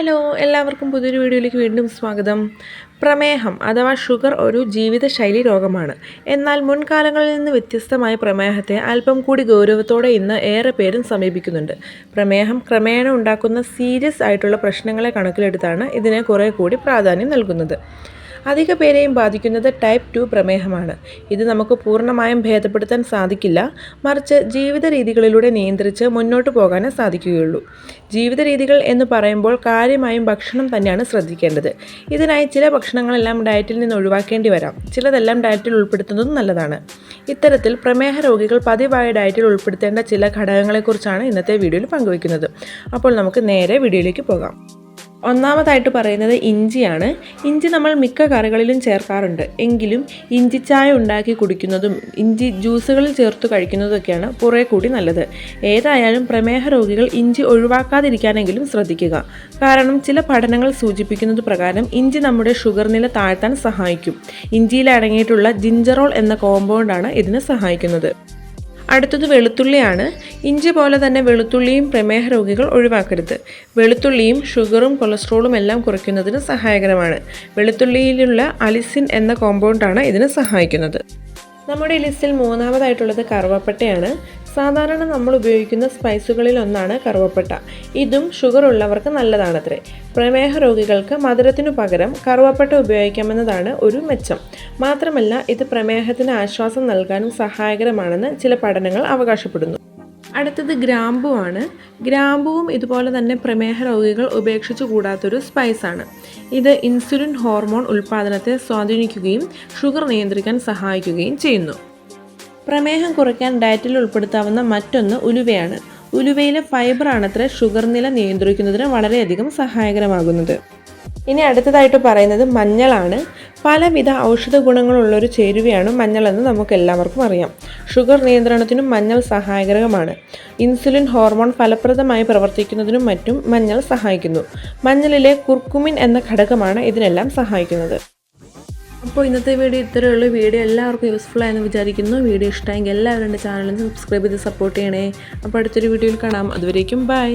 Hello എല്ലാവർക്കും പുതിയൊരു വീഡിയോയിലേക്ക് വീണ്ടും സ്വാഗതം. പ്രമേഹം അഥവാ ഷുഗർ ഒരു ജീവിതശൈലി രോഗമാണ്. എന്നാൽ മുൻകാലങ്ങളിൽ നിന്ന് വ്യത്യസ്തമായ പ്രമേഹത്തെ അല്പം കൂടി ഗൗരവത്തോടെ ഇന്ന് ഏറെ പേരും സമീപിക്കുന്നുണ്ട്. പ്രമേഹം ക്രമേണ ഉണ്ടാക്കുന്ന സീരിയസ് ആയിട്ടുള്ള പ്രശ്നങ്ങളെ കണക്കിലെടുത്താണ് ഇതിന് കുറേ കൂടി പ്രാധാന്യം നൽകുന്നത്. അധിക പേരെയും ബാധിക്കുന്നത് ടൈപ്പ് ടു പ്രമേഹമാണ്. ഇത് നമുക്ക് പൂർണമായും ഭേദപ്പെടുത്താൻ സാധിക്കില്ല. മറിച്ച് ജീവിത രീതികളിലൂടെ നിയന്ത്രിച്ച് മുന്നോട്ട് പോകാനേ സാധിക്കുകയുള്ളൂ. ജീവിത രീതികൾ എന്ന് പറയുമ്പോൾ കാര്യമായും ഭക്ഷണം തന്നെയാണ് ശ്രദ്ധിക്കേണ്ടത്. ഇതിനായി ചില ഭക്ഷണങ്ങളെല്ലാം ഡയറ്റിൽ നിന്ന് ഒഴിവാക്കേണ്ടി വരാം. ചിലതെല്ലാം ഡയറ്റിൽ ഉൾപ്പെടുത്തുന്നതും നല്ലതാണ്. ഇത്തരത്തിൽ പ്രമേഹ രോഗികൾ പതിവായ ഡയറ്റിൽ ഉൾപ്പെടുത്തേണ്ട ചില ഘടകങ്ങളെക്കുറിച്ചാണ് ഇന്നത്തെ വീഡിയോയിൽ പങ്കുവയ്ക്കുന്നത്. അപ്പോൾ നമുക്ക് നേരെ വീഡിയോയിലേക്ക് പോകാം. ഒന്നാമതായിട്ട് പറയുന്നത് ഇഞ്ചിയാണ്. ഇഞ്ചി നമ്മൾ മിക്ക കറികളിലും ചേർക്കാറുണ്ട്. എങ്കിലും ഇഞ്ചി ചായ ഉണ്ടാക്കി കുടിക്കുന്നതും ഇഞ്ചി ജ്യൂസുകളിൽ ചേർത്ത് കഴിക്കുന്നതൊക്കെയാണ് കുറേ കൂടി നല്ലത്. ഏതായാലും പ്രമേഹ രോഗികൾ ഇഞ്ചി ഒഴിവാക്കാതിരിക്കാനെങ്കിലും ശ്രദ്ധിക്കുക. കാരണം ചില പഠനങ്ങൾ സൂചിപ്പിക്കുന്നത് പ്രകാരം ഇഞ്ചി നമ്മുടെ ഷുഗർ നില താഴ്ത്താൻ സഹായിക്കും. ഇഞ്ചിയിൽ അടങ്ങിയിട്ടുള്ള ജിഞ്ചറോൾ എന്ന കോമ്പൗണ്ടാണ് ഇതിന് സഹായിക്കുന്നത്. അടുത്തത് വെളുത്തുള്ളിയാണ്. ഇഞ്ചി പോലെ തന്നെ വെളുത്തുള്ളിയും പ്രമേഹ രോഗികൾ ഒഴിവാക്കരുത്. വെളുത്തുള്ളിയും ഷുഗറും കൊളസ്ട്രോളും എല്ലാം കുറയ്ക്കുന്നതിന് സഹായകരമാണ്. വെളുത്തുള്ളിയിലുള്ള അലിസിൻ എന്ന കോമ്പൗണ്ടാണ് ഇതിന് സഹായിക്കുന്നത്. നമ്മുടെ ലിസ്റ്റിൽ മൂന്നാമതായിട്ടുള്ളത് കറുവപ്പട്ടയാണ്. സാധാരണ നമ്മൾ ഉപയോഗിക്കുന്ന സ്പൈസുകളിൽ ഒന്നാണ് കറുവപ്പട്ട. ഇതും ഷുഗർ ഉള്ളവർക്ക് നല്ലതാണത്രേ. പ്രമേഹ രോഗികൾക്ക് മധുരത്തിനു പകരം കറുവപ്പട്ട ഉപയോഗിക്കാമെന്നതാണ് ഒരു മെച്ചം. മാത്രമല്ല ഇത് പ്രമേഹത്തിന് ആശ്വാസം നൽകാനും സഹായകരമാണെന്ന് ചില പഠനങ്ങൾ അവകാശപ്പെടുന്നു. അടുത്തത് ഗ്രാമ്പുവാണ് ഗ്രാമ്പുവും ഇതുപോലെ തന്നെ പ്രമേഹ രോഗികൾ ഉപേക്ഷിച്ചു കൂടാത്തൊരു സ്പൈസാണ്. ഇത് ഇൻസുലിൻ ഹോർമോൺ ഉൽപ്പാദനത്തെ സ്വാധീനിക്കുകയും ഷുഗർ നിയന്ത്രിക്കാൻ സഹായിക്കുകയും ചെയ്യുന്നു. പ്രമേഹം കുറയ്ക്കാൻ ഡയറ്റിൽ ഉൾപ്പെടുത്താവുന്ന മറ്റൊന്ന് ഉലുവയാണ്. ഉലുവയിലെ ഫൈബറാണത്ര ഷുഗർ നില നിയന്ത്രിക്കുന്നതിന് വളരെയധികം സഹായകരമാകുന്നത്. ഇനി അടുത്തതായിട്ട് പറയുന്നത് മഞ്ഞളാണ്. പലവിധ ഔഷധ ഗുണങ്ങളുള്ളൊരു ചേരുവയാണ് മഞ്ഞളെന്ന് നമുക്ക് എല്ലാവർക്കും അറിയാം. ഷുഗർ നിയന്ത്രണത്തിനും മഞ്ഞൾ സഹായകരമാണ്. ഇൻസുലിൻ ഹോർമോൺ ഫലപ്രദമായി പ്രവർത്തിക്കുന്നതിനും മറ്റും മഞ്ഞൾ സഹായിക്കുന്നു. മഞ്ഞളിലെ കുർക്കുമിൻ എന്ന ഘടകമാണ് ഇതിനെല്ലാം സഹായിക്കുന്നത്. അപ്പോൾ ഇന്നത്തെ വീഡിയോ ഇത്രയേ ഉള്ളൂ. വീഡിയോ എല്ലാവർക്കും യൂസ്ഫുൾ ആയെന്ന് വിചാരിക്കുന്നു. വീഡിയോ ഇഷ്ടമെങ്കിൽ എല്ലാവരും എന്റെ ചാനലിൽ സബ്സ്ക്രൈബ് ചെയ്ത് സപ്പോർട്ട് ചെയ്യണേ. അപ്പോൾ അടുത്തൊരു വീഡിയോയിൽ കാണാം. അതുവരേക്കും ബൈ